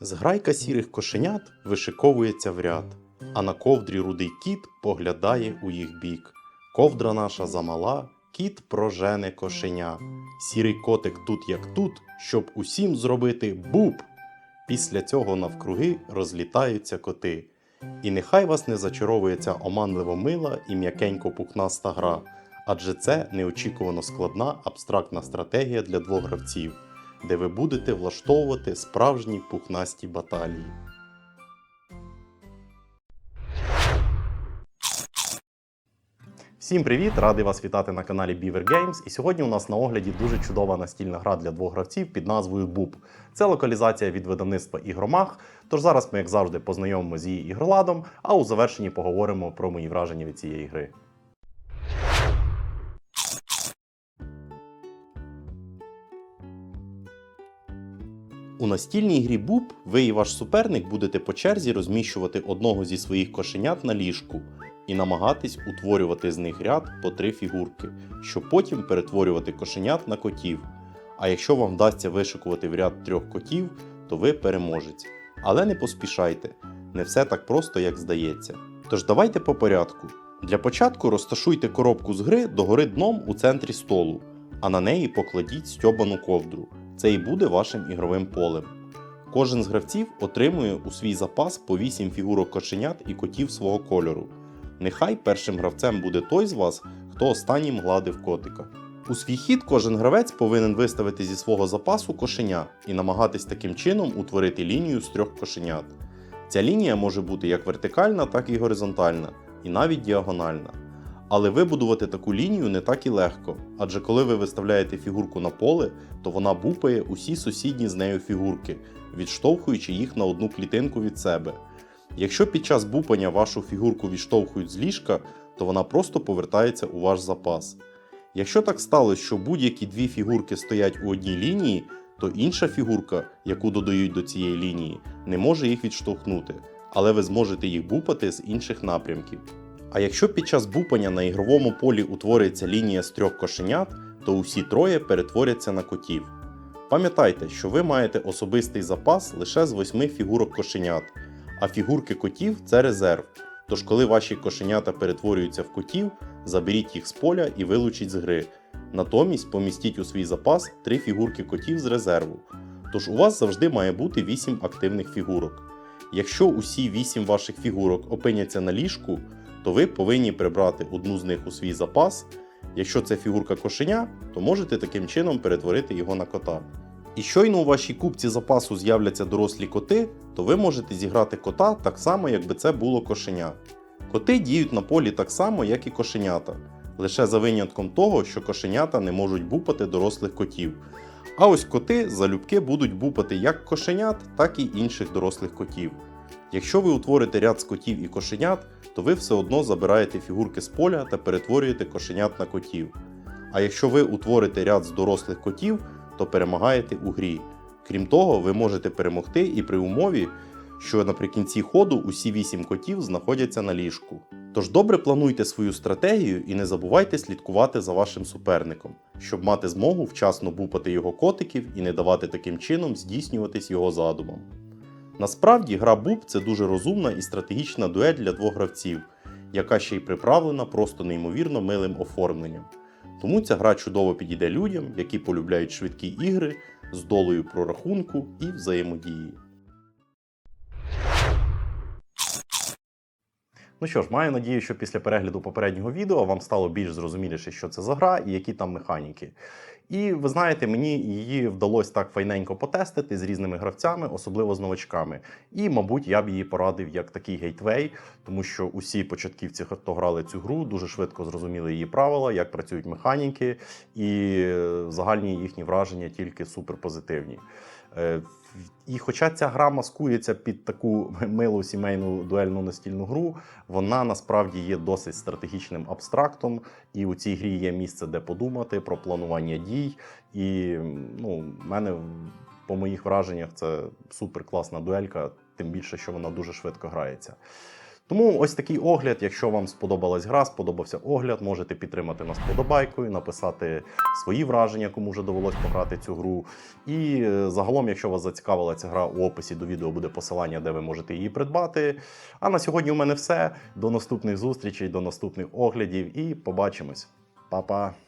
Зграйка сірих кошенят вишиковується в ряд, а на ковдрі рудий кіт поглядає у їх бік. Ковдра наша замала, кіт прожене кошеня. Сірий котик тут як тут, щоб усім зробити буб. Після цього навкруги розлітаються коти. І нехай вас не зачаровує ця оманливо мила і м'якенько пухнаста гра, адже це неочікувано складна абстрактна стратегія для двох гравців, де ви будете влаштовувати справжні пухнасті баталії. Всім привіт! Радий вас вітати на каналі Beaver Games. І сьогодні у нас на огляді дуже чудова настільна гра для двох гравців під назвою Буб. Це локалізація від видавництва Ігромах. Тож зараз ми, як завжди, познайомимо з її ігроладом, а у завершенні поговоримо про мої враження від цієї гри. У настільній грі Буб ви і ваш суперник будете по черзі розміщувати одного зі своїх кошенят на ліжку і намагатись утворювати з них ряд по три фігурки, щоб потім перетворювати кошенят на котів. А якщо вам вдасться вишикувати в ряд трьох котів, то ви переможець. Але не поспішайте, не все так просто, як здається. Тож давайте по порядку. Для початку розташуйте коробку з гри догори дном у центрі столу, а на неї покладіть стьобану ковдру. Це і буде вашим ігровим полем. Кожен з гравців отримує у свій запас по 8 фігурок кошенят і котів свого кольору. Нехай першим гравцем буде той з вас, хто останнім гладив котика. У свій хід кожен гравець повинен виставити зі свого запасу кошеня і намагатись таким чином утворити лінію з трьох кошенят. Ця лінія може бути як вертикальна, так і горизонтальна, і навіть діагональна. Але вибудувати таку лінію не так і легко, адже коли ви виставляєте фігурку на поле, то вона бупає усі сусідні з нею фігурки, відштовхуючи їх на одну клітинку від себе. Якщо під час бупання вашу фігурку відштовхують з ліжка, то вона просто повертається у ваш запас. Якщо так сталося, що будь-які дві фігурки стоять у одній лінії, то інша фігурка, яку додають до цієї лінії, не може їх відштовхнути, але ви зможете їх бупати з інших напрямків. А якщо під час бупання на ігровому полі утворюється лінія з трьох кошенят, то усі троє перетворяться на котів. Пам'ятайте, що ви маєте особистий запас лише з восьми фігурок кошенят, а фігурки котів це резерв. Тож, коли ваші кошенята перетворюються в котів, заберіть їх з поля і вилучіть з гри. Натомість помістіть у свій запас три фігурки котів з резерву. Тож у вас завжди має бути 8 активних фігурок. Якщо усі 8 ваших фігурок опиняться на ліжку, то ви повинні прибрати одну з них у свій запас. Якщо це фігурка кошеня, то можете таким чином перетворити його на кота. І щойно у вашій кубці запасу з'являться дорослі коти, то ви можете зіграти кота так само, якби це було кошеня. Коти діють на полі так само, як і кошенята, лише за винятком того, що кошенята не можуть бупати дорослих котів. А ось коти залюбки будуть бупати як кошенят, так і інших дорослих котів. Якщо ви утворите ряд з котів і кошенят, то ви все одно забираєте фігурки з поля та перетворюєте кошенят на котів. А якщо ви утворите ряд з дорослих котів, то перемагаєте у грі. Крім того, ви можете перемогти і при умові, що наприкінці ходу усі 8 котів знаходяться на ліжку. Тож добре плануйте свою стратегію і не забувайте слідкувати за вашим суперником, щоб мати змогу вчасно бупати його котиків і не давати таким чином здійснюватись його задумам. Насправді, гра Буб це дуже розумна і стратегічна дуель для двох гравців, яка ще й приправлена просто неймовірно милим оформленням. Тому ця гра чудово підійде людям, які полюбляють швидкі ігри з долею прорахунку і взаємодії. Ну що ж, маю надію, що після перегляду попереднього відео вам стало більш зрозуміліше, що це за гра і які там механіки. І ви знаєте, мені її вдалося так файненько потестити з різними гравцями, особливо з новачками. І, мабуть, я б її порадив як такий гейтвей, тому що усі початківці, хто грали цю гру, дуже швидко зрозуміли її правила, як працюють механіки, і загальні їхні враження тільки суперпозитивні. Е, І хоча ця гра маскується під таку милу сімейну дуельну настільну гру, вона насправді є досить стратегічним абстрактом, і у цій грі є місце, де подумати про планування дій. І ну, в мене по моїх враженнях це супер класна дуелька, тим більше, що вона дуже швидко грається. Тому ось такий огляд. Якщо вам сподобалась гра, сподобався огляд, можете підтримати нас подобайкою, написати свої враження, кому вже довелось пограти цю гру. І е, загалом, якщо вас зацікавила ця гра, у описі до відео буде посилання, де ви можете її придбати. А на сьогодні у мене все. До наступних зустрічей, до наступних оглядів і побачимось. Па-па!